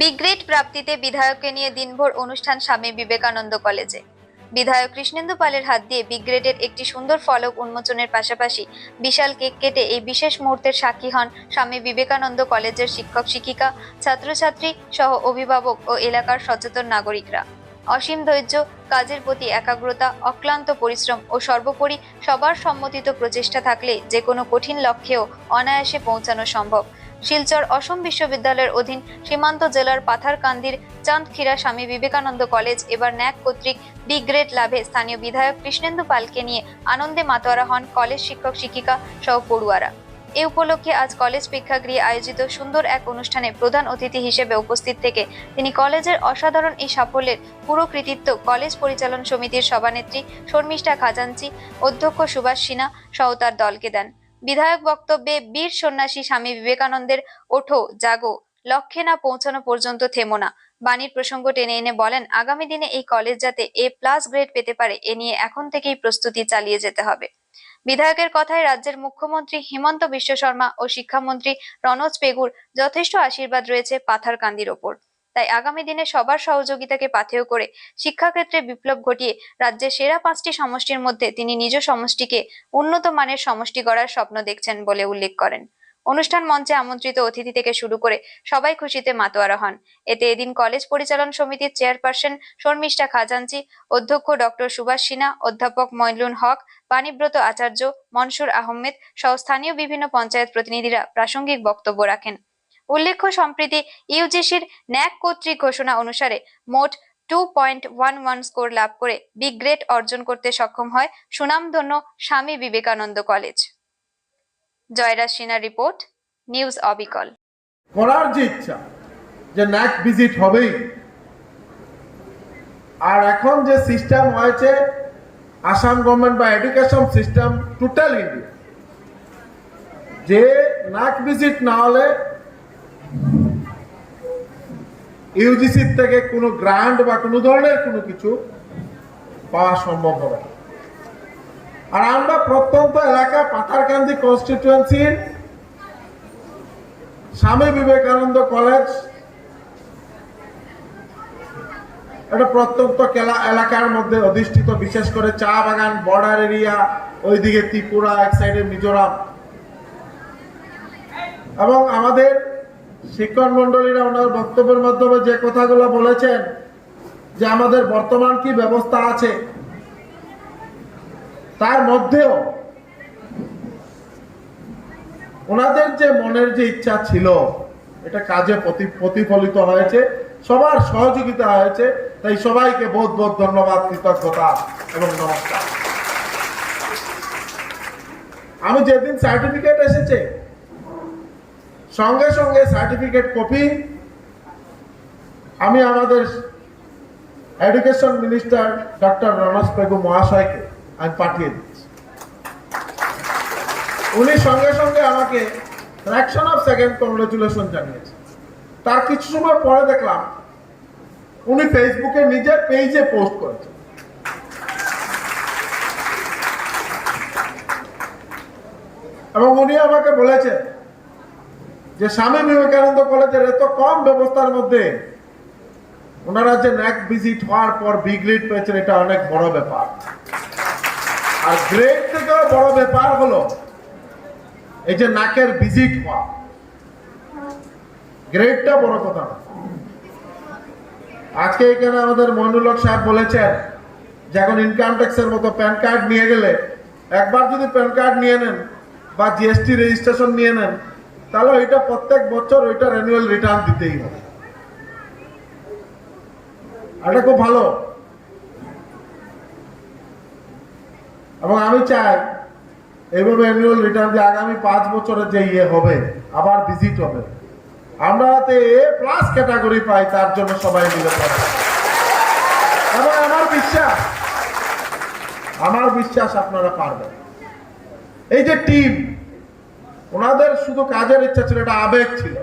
Brigade প্রাপ্তিতে বিধায়ককে নিয়ে দিনভর অনুষ্ঠান স্বামী বিবেকানন্দ কলেজে। বিধায়ক কৃষ্ণেন্দু পালের হাত দিয়ে বিগ্রেডের একটি সুন্দর ফলক উন্মোচনের পাশাপাশি বিশাল কেক কেটে এই বিশেষ মুহূর্তের সাক্ষী হন স্বামী বিবেকানন্দ কলেজের শিক্ষক শিক্ষিকা, ছাত্রছাত্রী সহ অভিভাবক ও এলাকার সচেতন নাগরিকরা। অসীম ধৈর্য, কাজের প্রতি একাগ্রতা, অক্লান্ত পরিশ্রম ও সর্বোপরি সবার সম্মতিত প্রচেষ্টা থাকলে যে কোনো কঠিন লক্ষ্যেও অনায়াসে পৌঁছানো সম্ভব। শিলচর অসম বিশ্ববিদ্যালয়ের অধীন সীমান্ত জেলার পাথারকান্দির চাঁদখিরা স্বামী বিবেকানন্দ কলেজ এবার ন্যাক কর্তৃক বি গ্রেড লাভে স্থানীয় বিধায়ক কৃষ্ণেন্দু পালকে নিয়ে আনন্দে মাতোয়ারা হন কলেজ শিক্ষক শিক্ষিকা সহ পড়ুয়ারা। এ উপলক্ষে আজ কলেজ প্রেক্ষাগৃহে আয়োজিত সুন্দর এক অনুষ্ঠানে প্রধান অতিথি হিসেবে উপস্থিত থেকে তিনি কলেজের অসাধারণ এই সাফল্যের পুরো কৃতিত্ব কলেজ পরিচালন সমিতির সভানেত্রী শর্মিষ্ঠা খাজাঞ্চি, অধ্যক্ষ সুভাষ সিনহা সহ তার দলকে দেন। বিধায়ক বক্তব্যে বীর সন্ন্যাসী স্বামী বিবেকানন্দের ওঠো, জাগো, লক্ষ্যে না পৌঁছানো পর্যন্ত থেমো না। বাণীর প্রসঙ্গ টেনে এনে বলেন, আগামী দিনে এই কলেজ যাতে এ প্লাস গ্রেড পেতে পারে, এ নিয়ে এখন থেকেই প্রস্তুতি চালিয়ে যেতে হবে। বিধায়কের কথায় রাজ্যের মুখ্যমন্ত্রী হিমন্ত বিশ্ব শর্মা ও শিক্ষামন্ত্রী রনোজ পেগুর যথেষ্ট আশীর্বাদ রয়েছে পাথারকান্দির ওপর। তাই আগামী দিনে সবার সহযোগিতাকে পাথেয় করে শিক্ষাক্ষেত্রে বিপ্লব ঘটিয়ে রাজ্যের সেরা পাঁচটি সমষ্টির মধ্যে তিনি নিজ সমষ্টিকে উন্নত মানের সমষ্টি গড়ার স্বপ্ন দেখছেন বলে উল্লেখ করেন। অনুষ্ঠান মঞ্চে আমন্ত্রিত অতিথি থেকে শুরু করে সবাই খুশিতে মাতোয়ারা হন। এতে এদিন কলেজ পরিচালন সমিতির চেয়ারপারসন শর্মিষ্ঠা খাজাঞ্চি, অধ্যক্ষ ডক্টর সুভাষ সিনহা, অধ্যাপক মইনুল হক বাণীব্রত আচার্য মনসুর আহমেদ সহ স্থানীয় বিভিন্ন পঞ্চায়েত প্রতিনিধিরা প্রাসঙ্গিক বক্তব্য রাখেন। উল্লেখ্য, সম্প্রতি ইউজিসির ন্যাক কর্তৃক ঘোষণা অনুসারে মোট two point one one score লাভ করে বিগ গ্রেড অর্জন করতে সক্ষম হয় সুনামধন্য Swami Vivekananda college. Jayraj Sinha report, news অবিকল। করার যে ইচ্ছা যে ন্যাক ভিজিট হবেই। আর এখন যে সিস্টেম হয়েছে, আসাম গভর্নমেন্ট বা এডুকেশন সিস্টেম, টোটাল ইন্ডিয়া। যে ন্যাক ভিজিট না হলে ইউজিসির থেকে কোনো গ্রান্ট বা কোনো ধরনের কোনো কিছু পাওয়া সম্ভব হবে আর আমরা প্রত্যন্ত এলাকা পাথারকান্দি কনস্টিটুয়েন্সির স্বামী বিবেকানন্দ কলেজ এটা প্রত্যন্ত এলাকার মধ্যে অধিষ্ঠিত, বিশেষ করে চা বাগান বর্ডার এরিয়া ওইদিকে ত্রিপুরা, এক সাইডে মিজোরাম। এবং আমাদের শিক্ষক মন্ডলীরা ওনার বক্তব্যের মাধ্যমে যে কথাগুলো বলেছেন, যে আমাদের বর্তমান কি ব্যবস্থা আছে, তার মধ্যেও ওনাদের যে মনের যে ইচ্ছা ছিল, এটা কাজে প্রতি- প্রতিফলিত হয়েছে, সবার সহযোগিতা হয়েছে, তাই সবাইকে বহুত বহুত ধন্যবাদ, কৃতজ্ঞতা এবং নমস্কার। আমি যেদিন সার্টিফিকেট এসেছে সঙ্গে সঙ্গে সার্টিফিকেট কপি আমি আমাদের education minister doctor Ranoj Pegu মহাশয়কে আমি পাঠিয়ে দিচ্ছি। উনি সঙ্গে সঙ্গে আমাকে ফ্র্যাকশন অফ সেকেন্ড কংগ্রেচুলেশন জানিয়েছে তার কিছু সময় পরে দেখলাম, উনি ফেসবুকে নিজের পেজে পোস্ট করেছেন। এবং উনি আমাকে বলেছেন যে স্বামী বিবেকানন্দ কলেজের এত কম ব্যবস্থার মধ্যে ওনারা যে ন্যাক ভিজিট হওয়ার পর বি গ্রেড পেয়েছেন, এটা অনেক বড় ব্যাপার। আর গ্রেড থেকেও বড় ব্যাপার হলো, এই যে নাকের ভিজিট হওয়া, গ্রেডটা বড় কথা না। আজকে এখানে আমাদের মইনুল হক সাহেব বলেছেন যে এখন ইনকাম ট্যাক্সের মতো প্যান কার্ড নিয়ে গেলে একবার যদি প্যান কার্ড নিয়ে নেন বা জিএসটি রেজিস্ট্রেশন নিয়ে নেন তাহলে ওইটা প্রত্যেক বছর ওইটার অ্যানুয়াল রিটার্ন দিতেই হবে। এটা খুব ভালো। এবং আমি চাই এইভাবে অ্যানুয়াল রিটার্ন যে আগামী পাঁচ বছরে যে ইয়ে হবে, আবার ভিজিট হবে। আমরা এ প্লাস ক্যাটাগরি পাই, তার জন্য সবাই মিলে এবং আমার বিশ্বাস আমার বিশ্বাস আপনারা পারবেন। এই যে টিম ওনাদের শুধু কাজের ইচ্ছা ছিল এটা আবেগ ছিল।